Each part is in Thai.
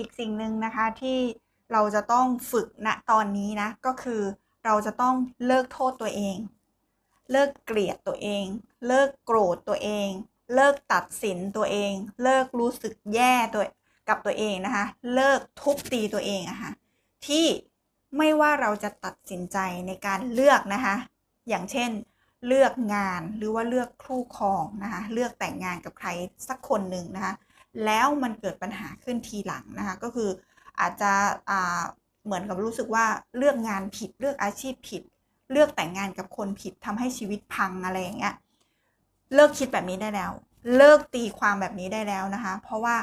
อีกสิ่งหนึ่งนะคะที่เราจะต้องฝึกณตอนนี้นะ ก็คือเราจะต้องเลิกโทษตัวเอง เลิกเกลียดตัวเอง เลิกโกรธตัวเอง เลิกตัดสินตัวเอง เลิกรู้สึกแย่ตัวกับตัวเองนะคะ เลิกทุบตีตัวเองอะคะที่ไม่ว่าเราจะตัดสินใจในการเลือกนะคะ อย่างเช่น เลือกงานหรือว่าเลือกคู่ครองนะคะ เลือกแต่งงานกับใครสักคนหนึ่งนะคะ แล้วมันเกิดปัญหาขึ้นทีหลังนะคะ ก็คืออาจจะเหมือนกับรู้สึกว่าเลือกงานผิดเลือกอาชีพผิด เลือกแต่งงานกับคนผิดทำให้ชีวิตพังอะไรอย่างเงี้ยเลิกคิดแบบนี้ได้แล้ว เลิกตีความแบบนี้ได้แล้วนะคะ เพราะว่า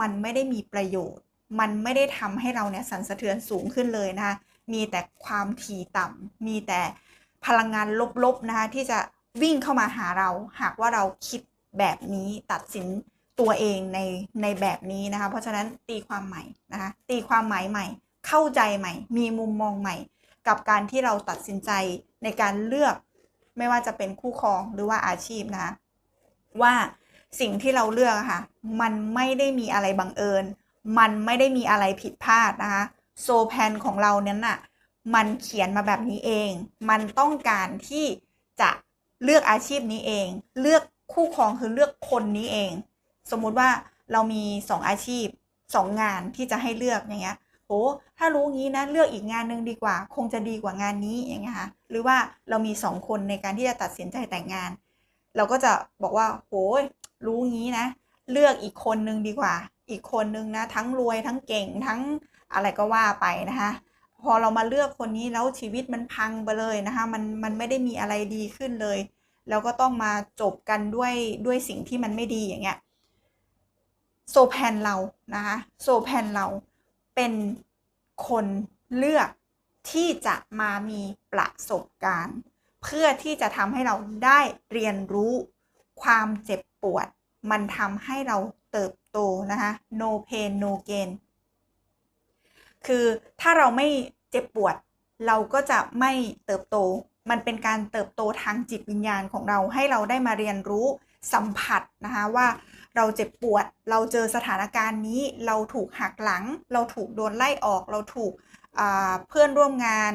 มันไม่ได้มีประโยชน์ มันไม่ได้ทำให้เราเนี่ยสั่นสะเทือนสูงขึ้นเลยนะคะมีแต่ความถี่ต่ำมีแต่พลังงานลบๆนะคะที่จะวิ่งเข้ามาหาเรา หากว่าเราคิดแบบนี้ตัดสิน ตัวเองในในแบบนี้นะคะ เพราะฉะนั้นตีความใหม่นะคะ ตีความหมายใหม่ เข้าใจใหม่ มีมุมมองใหม่ กับการที่เราตัดสินใจในการเลือก ไม่ว่าจะเป็นคู่ครองหรือว่าอาชีพนะคะว่าสิ่งที่เราเลือกค่ะ มันไม่ได้มีอะไรบังเอิญ มันไม่ได้มีอะไรผิดพลาดนะคะโซแพนของเราเนี่ยน่ะมันเขียนมาแบบนี้เอง มันต้องการที่จะเลือกอาชีพนี้เอง เลือกคู่ครองคือเลือกคนนี้เอง สมมุติว่าเรามีสองอาชีพสองงานที่จะให้เลือกอย่างเงี้ยโหถ้ารู้งี้นะเลือกอีกงานหนึ่งดีกว่า คงจะดีกว่างานนี้อย่างเงี้ยค่ะหรือว่าเรามีสองคนในการที่จะตัดสินใจแต่งงาน เราก็จะบอกว่าโหรู้งี้นะ เลือกอีกคนนึงดีกว่า อีกคนนึงนะทั้งรวยทั้งเก่งทั้งอะไรก็ว่าไปนะคะพอเรามาเลือกคนนี้แล้วชีวิตมันพังไปเลยนะคะมันมันไม่ได้มีอะไรดีขึ้นเลย แล้วก็ต้องมาจบกันด้วยด้วยสิ่งที่มันไม่ดีอย่างเงี้ย โซแพนเรานะคะโซแพนเราเป็นคนเลือกที่จะมามีประสบการณ์ เพื่อที่จะทำให้เราได้เรียนรู้ความเจ็บปวด มันทำให้เราเติบโตนะคะ no pain no gain คือถ้าเราไม่เจ็บปวด เราก็จะไม่เติบโต มันเป็นการเติบโตทางจิตวิญญาณของเราให้เราได้มาเรียนรู้สัมผัสนะคะว่า เราเจ็บปวด เราเจอสถานการณ์นี้ เราถูกหักหลัง เราถูกโดนไล่ออก เราถูกเพื่อนร่วมงาน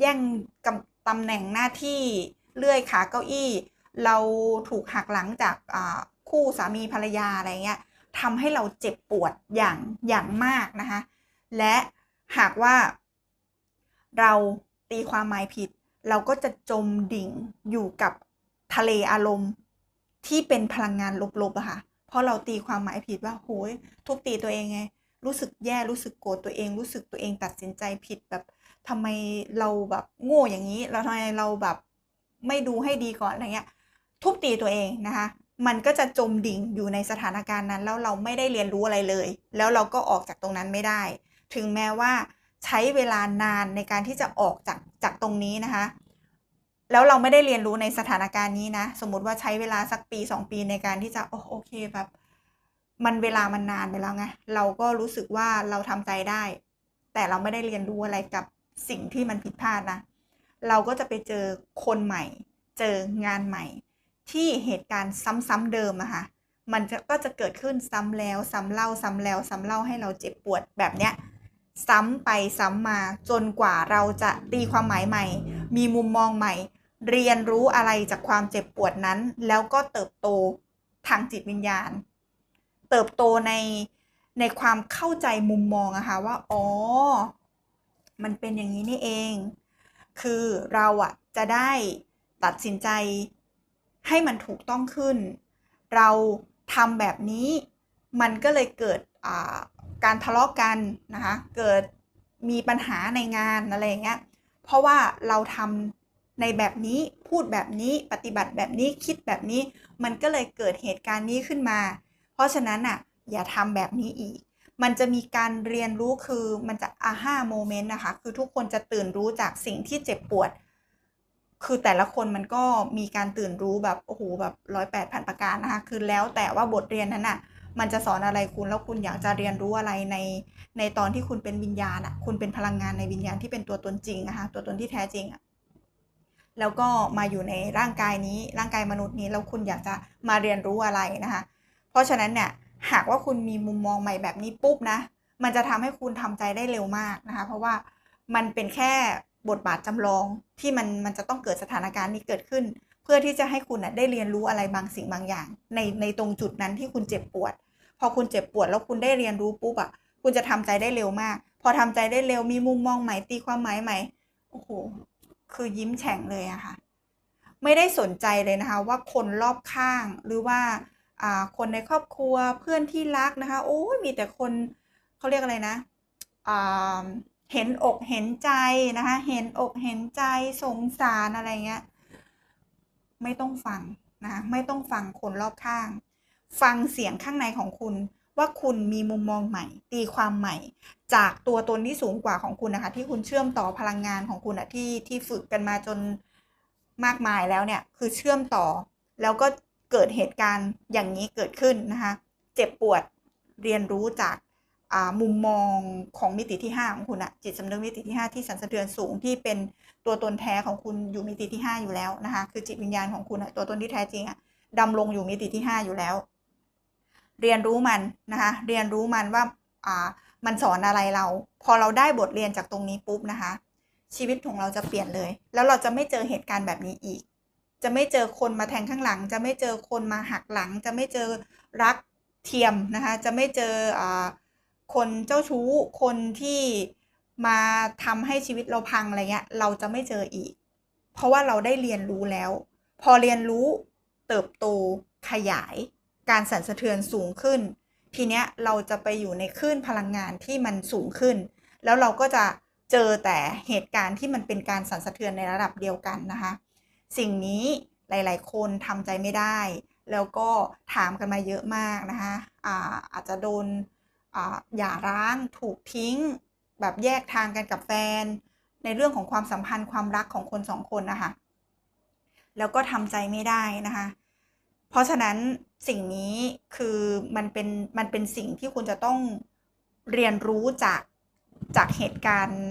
แย่งตำแหน่งหน้าที่เลื่อยขาเก้าอี้ เราถูกหักหลังจากคู่สามีภรรยาอะไรเงี้ยทำให้เราเจ็บปวดอย่างอย่างมากนะคะ และหากว่าเราตีความหมายผิด เราก็จะจมดิ่งอยู่กับทะเลอารมณ์ที่เป็นพลังงานลบๆอะค่ะ เพราะเราตีความหมายผิดว่าโหยทุบตีตัวเองไง รู้สึกแย่รู้สึกโกรธตัวเอง รู้สึกตัวเองตัดสินใจผิดแบบทำไมเราแบบโง่อย่างนี้เราทำไมเราแบบไม่ดูให้ดีก่อนอะไรเงี้ย ทุบตีตัวเองนะคะ มันก็จะจมดิ่งอยู่ในสถานการณ์นั้น แล้วเราไม่ได้เรียนรู้อะไรเลย แล้วเราก็ออกจากตรงนั้นไม่ได้ ถึงแม้ว่าใช้เวลานานในการที่จะออกจากจากตรงนี้นะคะ แล้วเราไม่ได้เรียนรู้ในสถานการณ์นี้นะ สมมติว่าใช้เวลาสักปีสองปีในการที่จะโอโอเคแบบมันเวลามันนานไปแล้วไงเราก็รู้สึกว่าเราทำใจได้ แต่เราไม่ได้เรียนรู้อะไรกับสิ่งที่มันผิดพลาดนะ เราก็จะไปเจอคนใหม่ เจองานใหม่ ที่เหตุการณ์ซ้ำๆเดิมอะค่ะมันก็จะเกิดขึ้นซ้ำแล้วซ้ำเล่าซ้ำแล้วซ้ำเล่าให้เราเจ็บปวดแบบเนี้ยซ้ำไปซ้ำมาจนกว่าเราจะตีความหมายใหม่ มีมุมมองใหม่ เรียนรู้อะไรจากความเจ็บปวดนั้น แล้วก็เติบโตทางจิตวิญญาณ เติบโตในในความเข้าใจมุมมองอะค่ะว่า อ๋อ มันเป็นอย่างนี้นี่เอง คือเราอะจะได้ตัดสินใจให้มันถูกต้องขึ้น เราทำแบบนี้มันก็เลยเกิดการทะเลาะกกันนะคะ เกิดมีปัญหาในงานอะไรเงี้ย เพราะว่าเราทำ ในแบบนี้พูดแบบนี้ปฏิบัติแบบนี้คิดแบบนี้ มันก็เลยเกิดเหตุการณ์นี้ขึ้นมา เพราะฉะนั้นอะอย่าทำแบบนี้อีก มันจะมีการเรียนรู้คือมันจะอาห้าโมเมนต์นะคะ คือทุกคนจะตื่นรู้จากสิ่งที่เจ็บปวด คือแต่ละคนมันก็มีการตื่นรู้แบบโอ้โหแบบร้อยแปดพันประการนะคะ คือแล้วแต่ว่าบทเรียนนั้นอะมันจะสอนอะไรคุณแล้วคุณอยากจะเรียนรู้อะไรในในตอนที่คุณเป็นวิญญาณอะคุณเป็นพลังงานในวิญญาณที่เป็นตัวตนจริงนะคะตัวตนที่แท้จริงอะ แล้วก็มาอยู่ในร่างกายนี้ร่างกายมนุษย์นี้แล้วคุณอยากจะมาเรียนรู้อะไรนะคะ เพราะฉะนั้นเนี่ยหากว่าคุณมีมุมมองใหม่แบบนี้ปุ๊บนะ มันจะทำให้คุณทำใจได้เร็วมากนะคะ เพราะว่ามันเป็นแค่บทบาทจำลองที่มันมันจะต้องเกิดสถานการณ์นี้เกิดขึ้น เพื่อที่จะให้คุณนะได้เรียนรู้อะไรบางสิ่งบางอย่าง ในในตรงจุดนั้นที่คุณเจ็บปวด พอคุณเจ็บปวดแล้วคุณได้เรียนรู้ปุ๊บอะคุณจะทำใจได้เร็วมาก พอทำใจได้เร็วมีมุมมองใหม่ตีความหมายใหม่โอ้โห คือยิ้มแฉ่งเลยอะค่ะ ไม่ได้สนใจเลยนะคะ ว่าคนรอบข้างหรือว่าคนในครอบครัวเพื่อนที่รักนะคะ โอ้ยมีแต่คนเขาเรียกอะไรนะเห็นอกเห็นใจนะคะ เห็นอกเห็นใจสงสารอะไรเงี้ย ไม่ต้องฟังนะะไม่ต้องฟังคนรอบข้าง ฟังเสียงข้างในของคุณ ว่าคุณมีมุมมองใหม่ ตีความใหม่ จากตัวตนที่สูงกว่าของคุณนะคะ ที่คุณเชื่อมต่อพลังงานของคุณอะที่ที่ฝึกกันมาจนมากมายแล้วเนี่ย คือเชื่อมต่อ แล้วก็เกิดเหตุการณ์อย่างนี้เกิดขึ้นนะคะ เจ็บปวดเรียนรู้จากมุมมองของมิติที่ 5 ของคุณอะจิตสำนึกมิติที่ 5 ที่สันสะเทือนสูงที่เป็นตัวตนแท้ของคุณอยู่มิติที่ 5 อยู่แล้วนะคะ คือจิตวิญญาณของคุณอะตัวตนที่แท้จริงอะดำรงอยู่มิติที่ 5 อยู่แล้ว เรียนรู้มันนะคะเรียนรู้มันว่าอ่ามันสอนอะไรเรา พอเราได้บทเรียนจากตรงนี้ปุ๊บนะคะ ชีวิตของเราจะเปลี่ยนเลย แล้วเราจะไม่เจอเหตุการณ์แบบนี้อีก จะไม่เจอคนมาแทงข้างหลัง จะไม่เจอคนมาหักหลัง จะไม่เจอรักเทียมนะคะ จะไม่เจออ่าคนเจ้าชู้คนที่มาทำให้ชีวิตเราพังอะไรเงี้ยเราจะไม่เจออีก เพราะว่าเราได้เรียนรู้แล้ว พอเรียนรู้เติบโตขยาย การสั่นสะเทือนสูงขึ้น ทีเนี้ยเราจะไปอยู่ในคลื่นพลังงานที่มันสูงขึ้น แล้วเราก็จะเจอแต่เหตุการณ์ที่มันเป็นการสั่นสะเทือนในระดับเดียวกันนะคะ สิ่งนี้หลาย ๆ คนทำใจไม่ได้ แล้วก็ถามกันมาเยอะมากนะคะอาอาจจะโดนหย่าร้างถูกทิ้ง แบบแยกทางกันกับแฟน ในเรื่องของความสัมพันธ์ความรักของคนสองคนนะคะแล้วก็ทำใจไม่ได้นะคะ เพราะฉะนั้น สิ่งนี้คือมันเป็นมันเป็นสิ่งที่คุณจะต้องเรียนรู้จากจากเหตุการณ์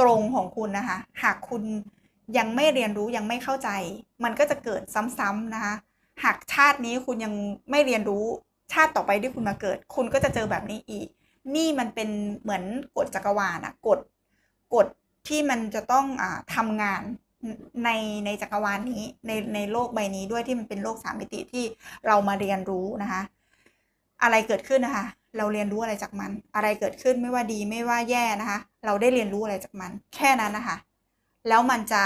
ตรงของคุณนะคะ หากคุณยังไม่เรียนรู้ยังไม่เข้าใจ มันก็จะเกิดซ้ำๆนะคะ หากชาตินี้คุณยังไม่เรียนรู้ชาติต่อไปที่คุณมาเกิด คุณก็จะเจอแบบนี้อีก นี่มันเป็นเหมือนกฎจักรวาลอะกฎกฎที่มันจะต้องอทำงาน ในในจักรวาลนี้ในในโลกใบนี้ด้วยที่มันเป็นโลกสามมิติที่เรามาเรียนรู้นะคะ อะไรเกิดขึ้นนะคะ เราเรียนรู้อะไรจากมัน อะไรเกิดขึ้นไม่ว่าดีไม่ว่าแย่นะคะ เราได้เรียนรู้อะไรจากมัน แค่นั้นนะคะ แล้วมันจะ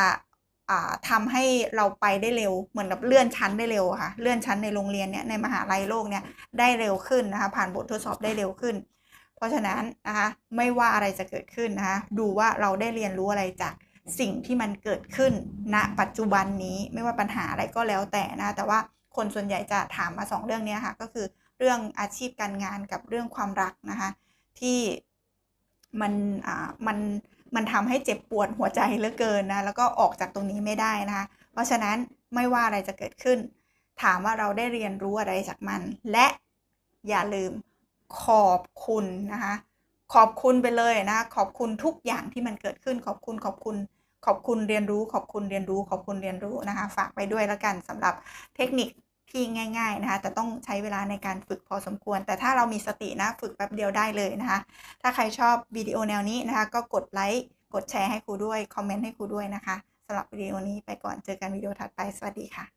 ทำให้เราไปได้เร็วเหมือนกับเลื่อนชั้นได้เร็วค่ะ เลื่อนชั้นในโรงเรียนเนี่ยในมหาลัยโลกเนี่ยได้เร็วขึ้นนะคะ ผ่านบททดสอบได้เร็วขึ้น เพราะฉะนั้นนะคะไม่ว่าอะไรจะเกิดขึ้นนะคะดูว่าเราได้เรียนรู้อะไรจาก สิ่งที่มันเกิดขึ้นณนะปัจจุบันนี้ไม่ว่าปัญหาอะไรก็แล้วแต่นะแต่ว่าคนส่วนใหญ่จะถามมาสองเรื่องนี้ค่ะก็คือเรื่องอาชีพการงานกับเรื่องความรักนะคะที่มันอ่ามันมันทำให้เจ็บปวดหัวใจเหลือเกินนะแล้วก็ออกจากตรงนี้ไม่ได้นะคะเพราะฉะนั้นไม่ว่าอะไรจะเกิดขึ้น ถามว่าเราได้เรียนรู้อะไรจากมัน และอย่าลืมขอบคุณนะคะขอบคุณไปเลยนะขอบคุณทุกอย่างที่มันเกิดขึ้นขอบคุณขอบคุณ ขอบคุณเรียนรู้ ขอบคุณเรียนรู้ ขอบคุณเรียนรู้นะคะ ฝากไปด้วยแล้วกันสำหรับเทคนิคที่ง่าย ๆนะคะแต่ต้องใช้เวลาในการฝึกพอสมควร แต่ถ้าเรามีสตินะฝึกแป๊บเดียวได้เลยนะคะ ถ้าใครชอบวิดีโอแนวนี้นะคะ ก็กดไลค์กดแชร์ให้ครูด้วยคอมเมนต์ให้ครูด้วยนะคะสำหรับวิดีโอนี้ไปก่อนเจอกันวิดีโอถัดไปสวัสดีค่ะ